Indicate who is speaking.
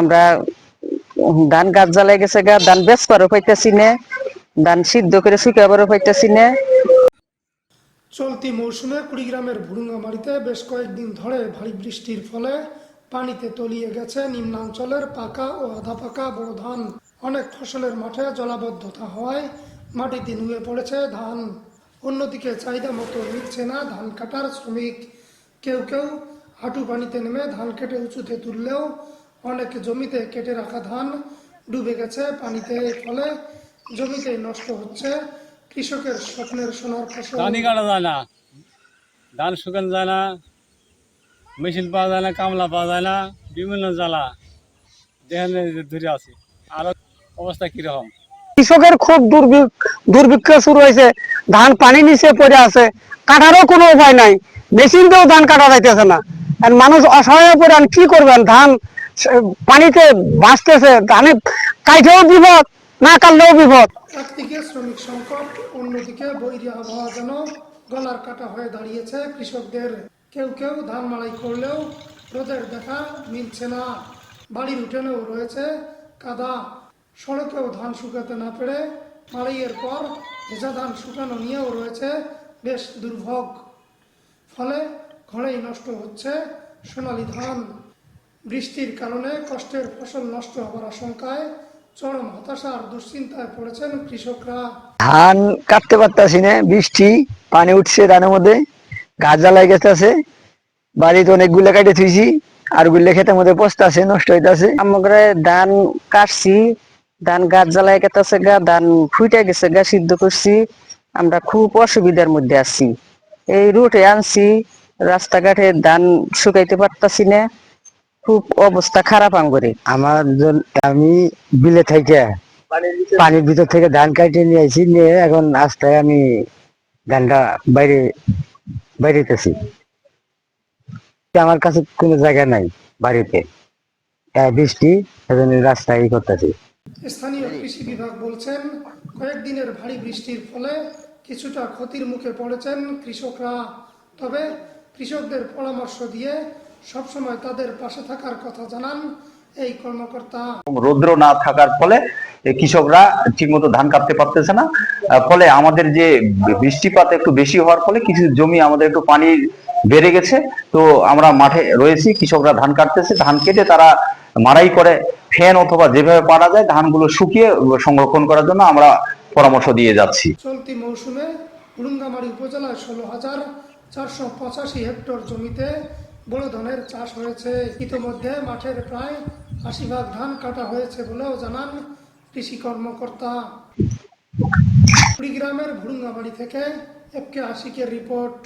Speaker 1: আমরা ধান গাছ জ্বালাই গেছে গা, ধান পারো পাইতেছি না, ধান সিদ্ধ করে শুকাবারও পাইতেছি না।
Speaker 2: চলতি মৌসুমে কুড়িগ্রামের ভুরুঙ্গামারিতে বেশ কয়েকদিন ধরে ভারী বৃষ্টির ফলে পানিতে তলিয়ে গেছে নিম্নাঞ্চলের পাকা ও আধা পাকা বড় ধান। অনেক ফসলের মাঠে জলাবদ্ধতা হওয়ায় মাটিতে নুয়ে পড়েছে ধান। অন্যদিকে চাহিদা মতো মিলছে না ধান কাটার শ্রমিক। কেউ কেউ হাঁটু পানিতে নেমে ধান কেটে উঁচুতে তুললেও অনেক জমিতে কেটে রাখা ধান ডুবে গেছে পানিতে ফলে জমিতে নষ্ট হচ্ছে। কৃষকের স্বপ্নের সোনার ফসল।
Speaker 3: ধানই কাটা যায় না ধান শুকানো যায় না মেশিন পাওয়া যায় না কামলা পাওয়া যায় না বিভিন্ন জ্বালা যেখানে ধরে আছে। আর অবস্থা কীরকম?
Speaker 4: কৃষকের খুব দুর্ভিক্ষ দুর্ভিক্ষ শুরু হয়েছে। ধান পানি নিচে পড়ে আছে। কাটারও কোনো উপায় নাই। মেশিন দিয়েও ধান কাটা যাইতেছে না। আর মানুষ অসহায় পড়ে আর কি করবেন? ধান পানিতে ভাসতেছে ধানে কাইটেও বিপদ, না কাটলেও বিপদ।
Speaker 2: একদিকে শ্রমিক সংকট, অন্যদিকে বৈরী আবহাওয়া যেন গলার কাটা হয়ে দাঁড়িয়েছে কৃষকদের। কেউ কেউ ধান মাড়াই করলেও রোদের দেখা মিলছে না। বাড়ির উঠোনেও রয়েছে কাদা। সড়কেও ধান শুকাতে না পেরে মাড়াইয়ের পর ভেজা ধান শুকানো নিয়েও রয়েছে বেশ দুর্ভোগ। ফলে ঘরেই নষ্ট হচ্ছে সোনালী ধান। বৃষ্টির কারণে কষ্টের ফসল নষ্ট হওয়ার আশঙ্কায় চরম হতাশা আর দুশ্চিন্তায় পড়েছেন কৃষকরা।
Speaker 4: ধান কাটতে পারতাছি না বৃষ্টি পানি উঠছে ধানের মধ্যে গাছ জ্বালাই গেছে বাড়িতে অনেকগুলো কাটে থুইছি আরগুলো খেতের মধ্যে পচতাছে নষ্ট হইতাছে।
Speaker 1: আমরা ধান কাটছি ধান গাছ জ্বালাই গেতেছে গা ধান ফুটে গেছে গা সিদ্ধ করছি আমরা খুব অসুবিধার মধ্যে আছি। এই রুটে আনছি রাস্তাঘাটে ধান শুকাইতে পারতাছি না খুব অবস্থা খারাপ আঙ্গরে।
Speaker 4: আমার আমি বিলে থেকে পানির ভিতর থেকে ধান কাটে নিয়ে আইছি নিয়ে এখন রাস্তায় আমি ধানটা বাইরে বাইরেতেছি। আমার কাছে কোনো জায়গা নাই বাড়িতে। বৃষ্টি সেজন্য রাস্তায় করতেছি।
Speaker 2: স্থানীয় কৃষি বিভাগ বলছেন কয়েকদিনের ভারী বৃষ্টির ফলে কিছুটা ক্ষতির মুখে পড়েছেন কৃষকরা। তবে কৃষকদের পরামর্শ দিয়ে সবসময় তাদের পাশে থাকার কথা জানান এই কর্মকর্তা।
Speaker 5: রৌদ্র না থাকার ফলে কৃষকরা ঠিকমতো ধান কাটতে পারতেছে না। ফলে আমাদের যে বৃষ্টিপাত একটু বেশি হওয়ার ফলে কিছু জমি আমাদের একটু পানি বেড়ে গেছে। তো আমরা মাঠে রয়েছি কৃষকরা ধান কাটতেছে ধান কেটে তারা মারাই করে ফ্যান অথবা যেভাবে পারা যায় ধানগুলো শুকিয়ে সংরক্ষণ করার জন্য আমরা পরামর্শ দিয়ে যাচ্ছি।
Speaker 2: চলতি মৌসুমে হুড়ুঙ্গামারি উপজেলায় ষোলো হাজার চারশো পঁচাশি হেক্টর জমিতে বড় ধানের চাষ হয়েছে। ইতিমধ্যে মাঠের প্রায় আশি ভাগ ধান কাটা হয়েছে বলেও জানান কৃষি কর্মকর্তা। কুড়িগ্রামের ভুরুঙ্গাবাড়ি থেকে এফ কে আশিকের রিপোর্ট।